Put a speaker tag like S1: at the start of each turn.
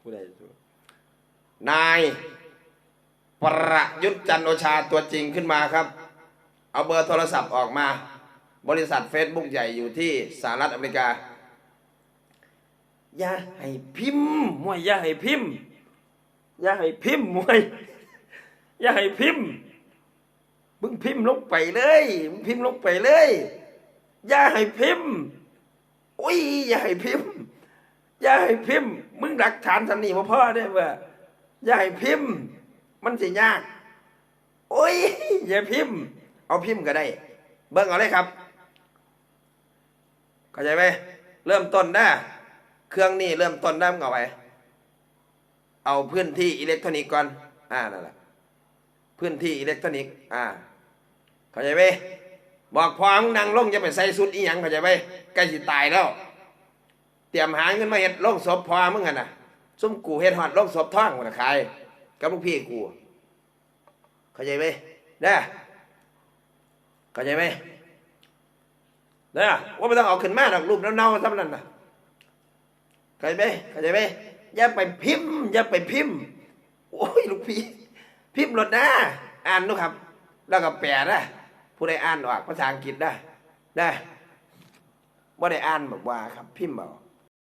S1: ผู้ใดสู้นายประยุทธ์จันโอชาตัวจริงขึ้นมาครับ เอาเบอร์โทรศัพท์ออกมา บริษัท Facebook ใหญ่อยู่ที่สหรัฐอเมริกา อย่าให้พิมพ์มวยอย่าให้พิมพ์ อย่าให้พิมพ์มวย อย่าให้พิมพ์มึงพิมพ์ลงไปเลยมึงพิมพ์ลงไปเลย อย่าให้พิมพ์อุ้ยอย่าให้พิมพ์ อย่าให้พิมพ์ มึงหลักฐานสันนี่มาพ่อได้ว่าอย่าให้พิมพ์ มันสิยาก โอ้ย อย่าพิมพ์ เอาพิมพ์ก็ได้ เบิ่งเอาเลยครับ เข้าใจไหมเริ่มต้นนะเครื่องนี้เริ่มต้นได้มึงเอาไป เอาพื้นที่อิเล็กทรอนิกส์ก่อน อ่านั่นแหละพื้นที่อิเล็กทรอนิกส์ อ่า เข้าใจไหมบอกพอมึงนั่งลงจะไปใส่สุดอีหยังเข้าใจไหมใกล้สิตายแล้ว รียมหาเงินมาเฮ็ดโรงศพพอมึงกันน่ะซุ่มกูเฮ็ดฮอดโรงศพท่องกูนะขายกับลูกพี่กูเข้าใจไหมเด้เข้าใจไหมเด้ว่าไม่ต้องเอาขึ้นมาดอกรูปเน่าๆทำนั่นนะเข้าใจไหมเข้าใจไหมอย่าไปพิมพ์อย่าไปพิมพ์ โอ้ยลูกพี่ พิมพ์รถนะอ่านดูครับ แล้วก็แปลนะผู้ใดอ่านออกภาษาอังกฤษได้ได้ว่าได้อ่านแบบว่าครับ พิมพ์เอา